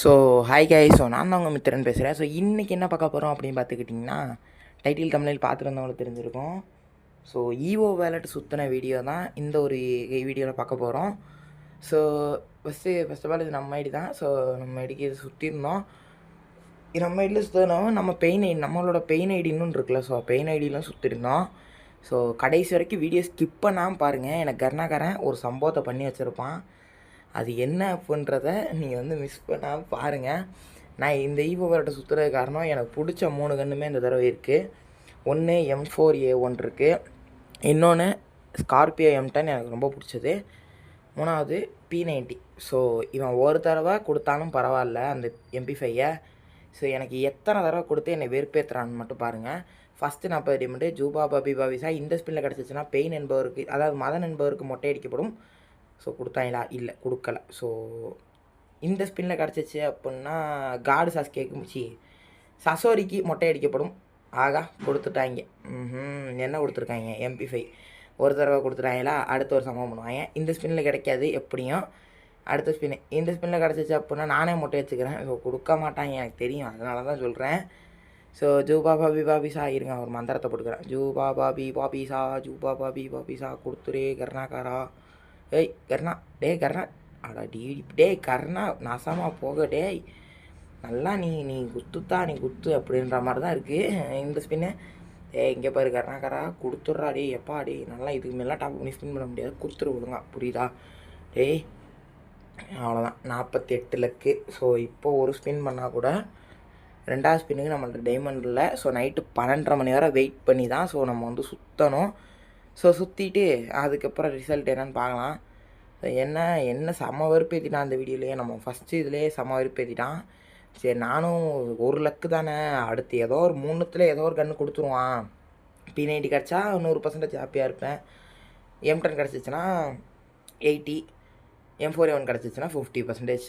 So hi காய் so நான் தான் உங்கள் மித்திரன் பேசுகிறேன் ஸோ இன்றைக்கி என்ன பார்க்க போகிறோம் அப்படின்னு பார்த்துக்கிட்டிங்கன்னா டைட்டில் தமிழில் பார்த்துருந்தவங்களுக்கு தெரிஞ்சிருக்கும். ஸோ ஈவோ வேலட் சுற்றின வீடியோ தான் இந்த ஒரு வீடியோவில் பார்க்க போகிறோம் so first first of all இது நம்ம ஐடி தான். ஸோ நம்ம ஐடிக்கு இது சுற்றிருந்தோம் நம்ம ஐடியில் சுற்றினோம் நம்ம பெயின் ஐடி நம்மளோட பெயின் ஐடின்னு இருக்குல்ல. ஸோ பெயின் ஐடியெலாம் சுற்றிருந்தோம் ஸோ கடைசி வரைக்கும் வீடியோ ஸ்கிப் பண்ணாமல் பாருங்கள் எனக்கு கர்ணாகரன் ஒரு சம்பவத்தை பண்ணி வச்சுருப்பான். அது என்ன அப்படின்றத நீங்கள் வந்து மிஸ் பண்ணாமல் பாருங்கள் நான் இந்த ஈவோ வரட்டை சுற்றுறது காரணம் எனக்கு பிடிச்ச மூணு கண்ணுமே இந்த தடவை இருக்குது ஒன்று எம் ஃபோர் ஏ ஒன் இருக்குது இன்னொன்று ஸ்கார்பியோ எம் டென் எனக்கு ரொம்ப பிடிச்சது. மூணாவது பி நைன்ட்டி ஸோ இவன் ஒரு தடவை கொடுத்தாலும் பரவாயில்ல அந்த எம்பி ஃபையை ஸோ எனக்கு எத்தனை தடவை கொடுத்து என்னை வெறுப்பேற்றுறான்னு மட்டும் பாருங்கள் ஃபஸ்ட்டு நாற்பது டிமெண்ட்டு ஜூபா பபி பாபிசா இந்த ஸ்பின்னில் கிடச்சிச்சின்னா பெயின் என்பவருக்கு அதாவது மதன் என்பவருக்கு மொட்டை அடிக்கப்படும். ஸோ கொடுத்தாங்களா? இல்லை கொடுக்கல. ஸோ இந்த ஸ்பின்னில் கிடச்சிச்சு அப்படின்னா காடு சாஸ் கேக்குச்சி சசோரிக்கு மொட்டை அடிக்கப்படும். ஆகா கொடுத்துட்டாங்க. ம் என்ன கொடுத்துருக்காங்க? எம்பி ஃபைவ் ஒரு தடவை கொடுத்துட்டாங்களா? அடுத்த ஒரு சம்பவம் பண்ணுவாங்க. இந்த ஸ்பின்னில் கிடைக்காது எப்படியும். அடுத்த ஸ்பின்னு இந்த ஸ்பின்னில் கிடச்சிச்சு அப்படின்னா நானே மொட்டை வச்சுக்கிறேன் ஸோ கொடுக்க மாட்டாங்க. எனக்கு தெரியும். அதனால தான் சொல்கிறேன் ஸோ ஜூபா பாபி பாபிசா இருங்க. ஒரு மந்திரத்தை போட்டுக்கிறேன் ஜூபா பாபி பாபிசா ஜூபா பாபி பாபிசா கொடுத்துரே கர்ணாகாரா. ஏய் கர்ணா. டேய் கர்ணா. அடா டி டேய் கர்ணா. நாசமாக போக டேய். நல்லா நீ நீ குத்துத்தா நீ குத்து அப்படின்ற மாதிரி தான் இருக்குது இந்த ஸ்பின்னு ஏய் இங்கே பாரு கர்ணாக்காரா. கொடுத்துட்றா டே எப்பா டே நல்லா இதுக்கு மேலாம் டாப் பண்ணி ஸ்பின் பண்ண முடியாது. கொடுத்துரு விடுங்க புரியுதா? டேய். அவ்வளோதான் நாற்பத்தி எட்டு லக்கு ஸோ இப்போ ஒரு ஸ்பின் பண்ணால் கூட ரெண்டாவது ஸ்பின்னுக்கு நம்மள்ட்ட டைமண்ட் இல்லை. ஸோ நைட்டு பன்னெண்டரை மணி வரை வெயிட் பண்ணி தான் ஸோ நம்ம வந்து சுற்றணும் ஸோ சுற்றிட்டு அதுக்கப்புறம் ரிசல்ட் என்னென்னு பார்க்கலாம். என்ன என்ன செம வெறுப்பேற்றிட்டான் அந்த வீடியோலேயே நம்ம ஃபஸ்ட்டு இதுலேயே செம வெறுப்பேற்றிட்டான் சரி நானும் ஒரு லக்கு தானே. அடுத்து ஏதோ ஒரு மூணுத்தில் ஏதோ ஒரு கன்று கொடுத்துருவான். பி நைன்ட்டி கிடச்சா நூறு பர்சன்டேஜ் ஹாப்பியாக இருப்பேன். எம் டென் கிடச்சிச்சின்னா எயிட்டி எம் ஃபோர் எவன் கிடச்சிச்சின்னா ஃபிஃப்டி பர்சன்டேஜ்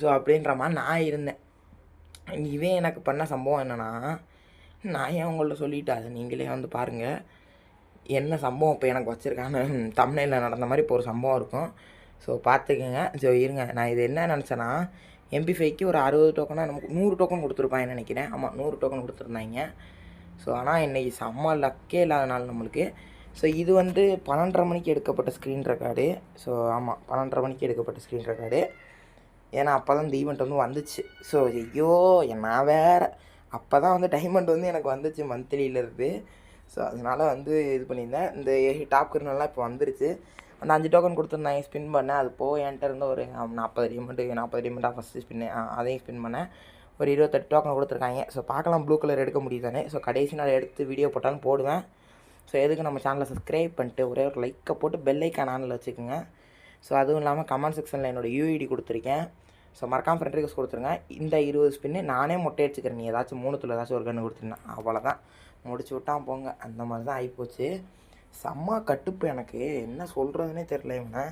ஸோ அப்படின்ற மாதிரி நான் இருந்தேன். இவன் எனக்கு பண்ண சம்பவம் என்னென்னா நான் ஏன் உங்கள்ட்ட சொல்லிட்டேன் அதை நீங்களே வந்து பாருங்கள் என்ன சம்பவம் இப்போ எனக்கு வச்சுருக்கான்னு தமிழில் நடந்த மாதிரி இப்போ ஒரு சம்பவம் இருக்கும். ஸோ பார்த்துக்குங்க ஸோ இருங்க. நான் இது என்ன நினச்சேன்னா எம்பி ஃபைவ்க்கு ஒரு அறுபது டோக்கனாக நமக்கு நூறு டோக்கன் கொடுத்துருப்பாங்கன்னு நினைக்கிறேன். ஆமாம் நூறு டோக்கன் கொடுத்துருந்தாங்க. ஸோ ஆனால் இன்றைக்கி செம்ம லக்கே இல்லாத நாள் நம்மளுக்கு. ஸோ இது வந்து பன்னெண்டரை மணிக்கு எடுக்கப்பட்ட ஸ்க்ரீன் ரெக்கார்டு ஸோ ஆமாம் பன்னெண்டரை மணிக்கு எடுக்கப்பட்ட ஸ்க்ரீன் ரெக்கார்டு ஏன்னா அப்போ தான் இந்த ஈவெண்ட் வந்து வந்துச்சு. ஸோ ஐயோ நான் வேறு? அப்போ தான் வந்து டைமண்ட் வந்து எனக்கு வந்துச்சு மந்த்லியிலேருந்து ஸோ அதனால் வந்து இது பண்ணியிருந்தேன். இந்த டாப் கிரினெல்லாம் இப்போ வந்துருச்சு. அந்த அஞ்சு டோக்கன் கொடுத்துருந்தேன் ஸ்பின் பண்ணேன். அது போக என்கிட்ட இருந்த ஒரு நாற்பது டிமெண்ட்டு நாற்பது டிமெண்ட்டாக ஃபஸ்ட்டு ஸ்பின்னு அதையும் ஸ்பின் பண்ணேன். ஒரு இருபத்தெட்டு டோக்கன் கொடுத்துருக்காங்க. ஸோ பார்க்கலாம் ப்ளூ கலர் எடுக்க முடியுதானே ஸோ கடைசி நாள் எடுத்து வீடியோ போட்டாலும் போடுவேன். ஸோ எதுக்கு நம்ம சேனலை சப்ஸ்கிரைப் பண்ணிட்டு ஒரே ஒரு லைக்கை போட்டு பெல் ஐக்கான் ஆனில் வச்சுக்கோங்க. ஸோ அதுவும் இல்லாமல் கமெண்ட் செக்ஷனில் என்னோடய யூஐடி கொடுத்துருக்கேன். ஸோ மறக்காமல் ஃப்ரெண்ட் ரிக்வஸ்ட் கொடுத்துருங்க. இந்த இருபது ஸ்பின்னு நானே மொட்டை அடிச்சுக்கிறேன். நீ ஏதாச்சும் மூணுத்தில் ஏதாச்சும் ஒரு கன்று கொடுத்துருந்தேன் அவ்வளோதான் முடிச்சு விட்டான் போங்க. அந்த மாதிரி தான் ஆகிப்போச்சு செம்ம கட்டுப்பு எனக்கு. என்ன சொல்கிறதுனே தெரில இவனை.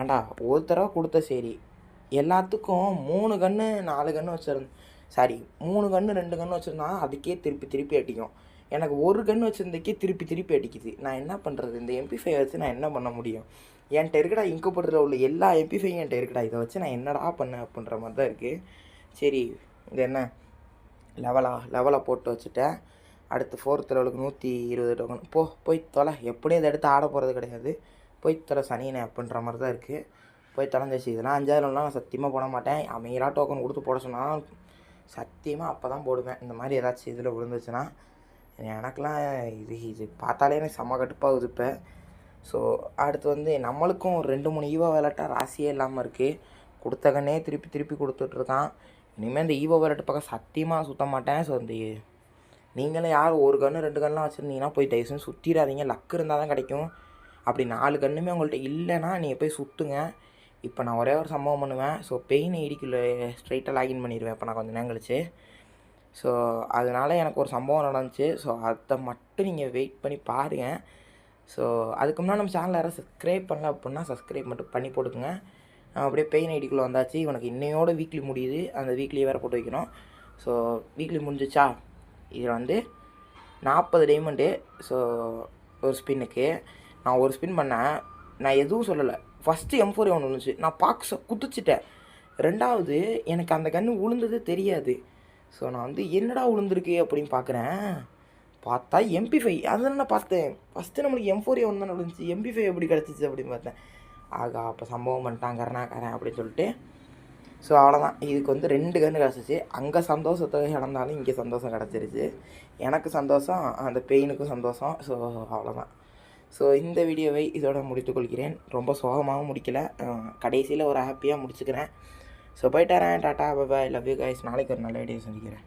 ஏண்டா ஒரு தடவை கொடுத்த சரி. எல்லாத்துக்கும் மூணு கன்று நாலு கன்று வச்சுருந்தேன் சாரி மூணு கன்று ரெண்டு கன்று வச்சுருந்தா அதுக்கே திருப்பி திருப்பி அடிக்கும். எனக்கு ஒரு கன் வச்சுருந்தக்கே திருப்பி திருப்பி அடிக்குது. நான் என்ன பண்ணுறது இந்த எம்பி ஃபைவ் வச்சு நான் என்ன பண்ண முடியும்? என்கிட்ட இருக்கடா இங்கப்படுறதுல உள்ள எல்லா எம்பி ஃபைவும் என்கிட்ட இருக்கடா. இதை வச்சு நான் என்னடா பண்ணேன் அப்படின்ற மாதிரி தான் இருக்குது சரி இது என்ன? லெவலாக லெவலாக போட்டு வச்சுட்டேன். அடுத்து ஃபோர்த் லெவலுக்கு நூற்றி இருபது டோக்கன் போ போய் தொலை. எப்படியும் இதை எடுத்து ஆட போகிறது கிடையாது. போய் தொலை சனியனே அப்படின்ற மாதிரி தான் இருக்குது போய் தொலைஞ்சிச்சு. இதெல்லாம் அஞ்சாவது லெவலாம் நான் சத்தியமாக போட மாட்டேன். அமையலாக டோக்கன் கொடுத்து போட சொன்னால் சத்தியமாக அப்போ தான் போடுவேன். இந்த மாதிரி ஏதாச்சும் இதில் விழுந்துச்சுன்னா எனக்கெலாம் இது இது பார்த்தாலே எனக்கு செம்ம கட்டுப்பாகுது இப்போ ஸோ அடுத்து வந்து நம்மளுக்கும் ஒரு ரெண்டு மூணு ஈவோ விளாட்டாக ராசியே இல்லாமல் இருக்குது கொடுத்த திருப்பி திருப்பி கொடுத்துட்ருக்கான். இனிமேல் இந்த ஈவோ விளாட்டு பக்கம் சத்தியமாக சுற்ற மாட்டேன் ஸோ இந்த நீங்களே யார் ஒரு கன்று ரெண்டு கன்றுலாம் வச்சுருந்தீங்கன்னா போய் தயவுசெய்து சுற்றிடாதீங்க லக்கு இருந்தால் தான் கிடைக்கும். அப்படி நாலு கன்றுமே உங்கள்கிட்ட இல்லைன்னா நீங்கள் போய் சுற்றுங்க இப்போ நான் ஒரே ஒரு சம்பவம் பண்ணுவேன். ஸோ பெயின் ஐடிக்குள்ளே ஸ்ட்ரைட்டாக லாகின் பண்ணிடுவேன் இப்போ நான் கொஞ்சம் நேரம் கழிச்சு. ஸோ அதனால் எனக்கு ஒரு சம்பவம் நடந்துச்சு. ஸோ அதை மட்டும் நீங்கள் வெயிட் பண்ணி பாருங்கள் ஸோ அதுக்கு முன்னாடி நம்ம சேனலில் யாராவது சப்ஸ்கிரைப் பண்ணல அப்படின்னா சப்ஸ்கிரைப் மட்டும் பண்ணி போட்டுக்குங்க. அப்படியே பெயின் ஐடிக்குள்ளே வந்தாச்சு. இவனுக்கு இன்னையோட வீக்லி முடியுது. அந்த வீக்லி வேறு போட்டு வைக்கணும். ஸோ வீக்லி முடிஞ்சிச்சா? இதில் வந்து நாற்பது டைமண்டு ஸோ ஒரு ஸ்பின்னுக்கு நான் ஒரு ஸ்பின் பண்ணேன். நான் எதுவும் சொல்லலை. ஃபஸ்ட்டு எம் ஃபோர் ஒன்று இருந்துச்சு நான் பாக்ஸை குதிச்சிட்டேன். ரெண்டாவது எனக்கு அந்த கன்று உளுந்தது தெரியாது. ஸோ நான் வந்து என்னடா உளுந்துருக்கு? அப்படின்னு பார்க்குறேன் பார்த்தா எம்பி ஃபைவ் அதான் நான் பார்த்தேன். ஃபஸ்ட்டு நம்மளுக்கு எம் ஃபோர் ஒன் தானே விழுந்துச்சு எம்பி ஃபைவ் எப்படி கிடச்சிச்சு அப்படின்னு பார்த்தேன். ஆகா அப்போ சம்பவம் பண்ணிட்டான் கருணாக்காரன் அப்படின்னு சொல்லிட்டு. ஸோ அவ்வளோதான் இதுக்கு வந்து ரெண்டு கன்று கிடச்சிச்சு. அங்கே சந்தோஷத்தை இழந்தாலும் இங்கே சந்தோஷம் கிடச்சிருச்சு. எனக்கு சந்தோஷம் அந்த பெயினுக்கும் சந்தோஷம். ஸோ அவ்வளோதான் ஸோ இந்த வீடியோவை இதோட முடித்துக்கொள்கிறேன் ரொம்ப சோகமாகவும் முடிக்கலை. கடைசியில் ஒரு ஹாப்பியாக முடிச்சுக்கிறேன். ஸோ போயிட்டு வரேன் டாட்டா பாய் லவ் யூ கைஸ் நாளைக்கு ஒரு நல்ல வீடியோ சந்திக்கிறேன்.